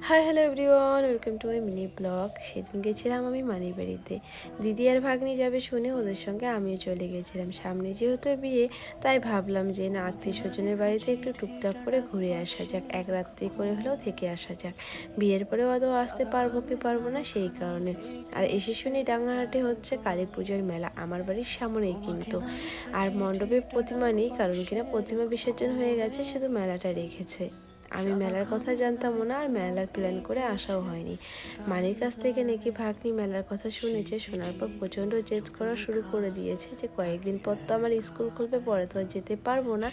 Hi, hello everyone, welcome to my mini blog. সেদিন গেছিলাম আমি মানির বাড়িতে দিদি আর ভাগ্নি যাবে শুনে ওদের সঙ্গে আমিও চলে গেছিলাম। সামনে যেহেতু বিয়ে, তাই ভাবলাম যে না আত্মীয় স্বজনের বাড়িতে একটু টুকটাক করে ঘুরে আসা যাক। এক রাত্রি করে হলেও থেকে আসা যাক। বিয়ের পরে অত আসতে পারব কি পারব না সেই কারণে। আর এসে শুনি ডাঙ্গাহাটে হচ্ছে কালী পুজোর মেলা। আমার বাড়ির সামনেই কিন্তু। আর মণ্ডপে প্রতিমা নেই, কারণ কিনা প্রতিমা বিসর্জন হয়ে গেছে, শুধু মেলাটা রেখেছে। আমি মেলার কথা জানতামও না আর মেলার প্ল্যান করে আসাও হয়নি। মানির কাছ থেকে নাকি ভাগ্নি মেলার কথা শুনেছে, শোনার পর প্রচণ্ড জেদ করা শুরু করে দিয়েছে যে কয়েকদিন পর তো আমার স্কুল খুলবে, পরে তো যেতে পারব না।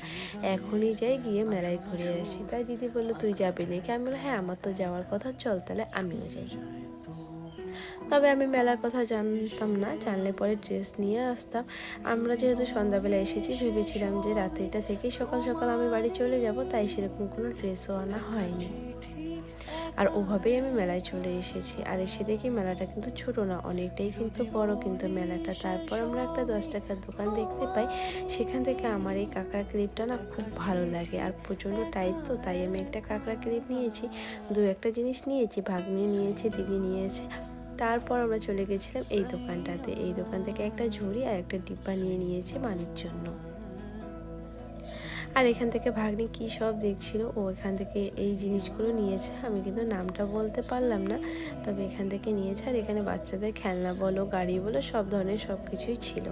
এখনই যাই গিয়ে মেলায় ঘুরে আসি। তাই দিদি বলল, তুই যাবি নাকি? আমি বললাম হ্যাঁ আমার তো যাওয়ার কথা, চল তাহলে আমিও যাই। তবে আমি মেলার কথা জানতাম না। জানলে পরে ড্রেস নিয়ে আসতাম। আমরা যেহেতু সন্ধ্যাবেলা এসেছি, ভেবেছিলাম যে রাত্রিটা থেকে সকাল সকাল আমি বাড়ি চলে যাব, তাই সেরকম কোনো ড্রেসও আনা হয়নি। আর ওভাবেই আমি মেলায় চলে এসেছি। আর এসে দেখি মেলাটা কিন্তু ছোট না, অনেকটাই কিন্তু বড় কিন্তু মেলাটা। তারপর আমরা একটা দশ টাকার দোকান দেখতে পাই। সেখান থেকে আমার এই কাঁকড়া ক্লিপটা না খুব ভালো লাগে। আর প্রচণ্ড টাইট তো, তাই আমি একটা কাঁকড়া ক্লিপ নিয়েছি, দু একটা জিনিস নিয়েছি, ভাগ্নি নিয়েছে, দিদি নিয়েছে। তারপর আমরা চলে গেছিলাম এই দোকানটাতে। এই দোকান থেকে একটা ঝুড়ি আর একটা ডিব্বা নিয়ে নিয়েছে মানির জন্য। আর এখান থেকে ভাগ্নি কি সব দেখছিল, ও এখান থেকে এই জিনিসগুলো নিয়েছে। আমি কিন্তু নামটা বলতে পারলাম না, তবে এখান থেকে নিয়েছে। আর এখানে বাচ্চাদের খেলনা বলো, গাড়ি বলো, সব ধরনের সব কিছুই ছিল।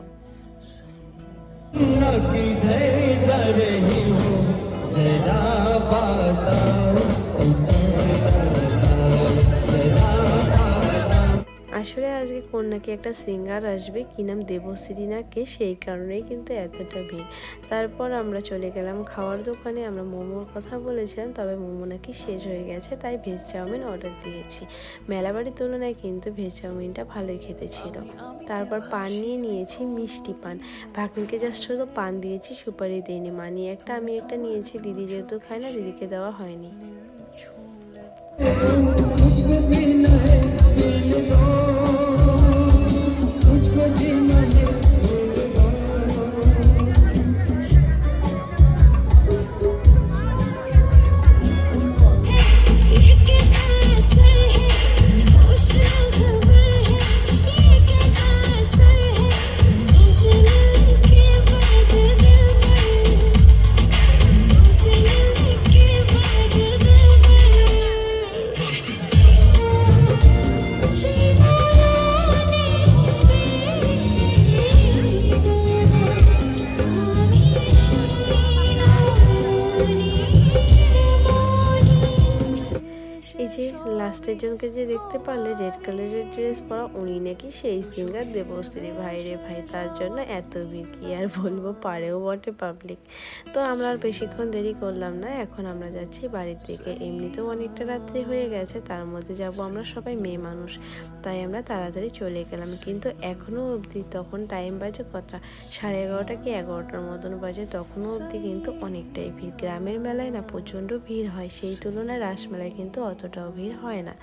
আসলে আজকে কোন নাকি একটা সিঙ্গার আসবে, কি নাম দেবশ্রী না কে, সেই কারণেই কিন্তু এতটা ভিড়। তারপর আমরা চলে গেলাম খাওয়ার দোকানে, আমরা মোমোর কথা বলেছিলাম, তবে মোমো নাকি শেষ হয়ে গেছে, তাই ভেজ চাউমিন অর্ডার দিয়েছি। মেলাবাড়ির তুলনায় কিন্তু ভেজ চাউমিনটা ভালোই খেতে ছিল। তারপর পান নিয়ে নিয়েছি মিষ্টি পান। ভাগ্নিকে জাস্ট শুধু পান দিয়েছি, সুপারি দিইনি। মানি একটা, আমি একটা নিয়েছি, দিদি যেহেতু খায় না, দিদিকে দেওয়া হয়নি। লাস্টের জনকে যে দেখতে পারলে রেড কালারের ড্রেস পরা, উনি নাকি সেই সিঙ্গার দেবশ্রী। ভাই রে ভাই, তার জন্য এত ভিড় আর বলব? পারেও বটে পাবলিক তো আমরা আর বেশিক্ষণ দেরি করলাম না, এখন আমরা যাচ্ছি বাড়ির দিকে। এমনিতেও অনেকটা রাত্রি হয়ে গেছে, তার মধ্যে যাব আমরা সবাই মেয়ে মানুষ। তাই আমরা তাড়াতাড়ি চলে গেলাম, কিন্তু এখনও অবধি, তখন টাইম বাজে কটা? সাড়ে এগারোটা কি এগারোটার মতন বাজে? তখনও অবধি কিন্তু অনেকটাই ভিড়। গ্রামের মেলায় না প্রচণ্ড ভিড় হয়, সেই তুলনায় রাসমেলায় কিন্তু অতটাও ভিড় হয় না।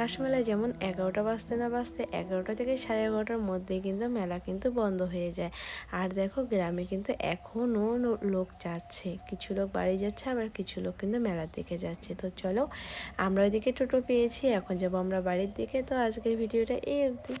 রাসমেলায় যেমন এগারোটা বাজতে না বাজতে এগারোটা থেকে সাড়ে এগারোটার মধ্যেই কিন্তু মেলা কিন্তু বন্ধ হয়ে যায়। আর দেখো গ্রামে কিন্তু এখনও লোক যাচ্ছে। কিছু লোক বাড়ি যাচ্ছে, আবার কিছু লোক কিন্তু মেলার দিকে যাচ্ছে। তো চলো আমরা ওইদিকে টোটো পেয়েছি, এখন যাব আমরা বাড়ির দিকে। তো আজকের ভিডিওটা এই অবধি।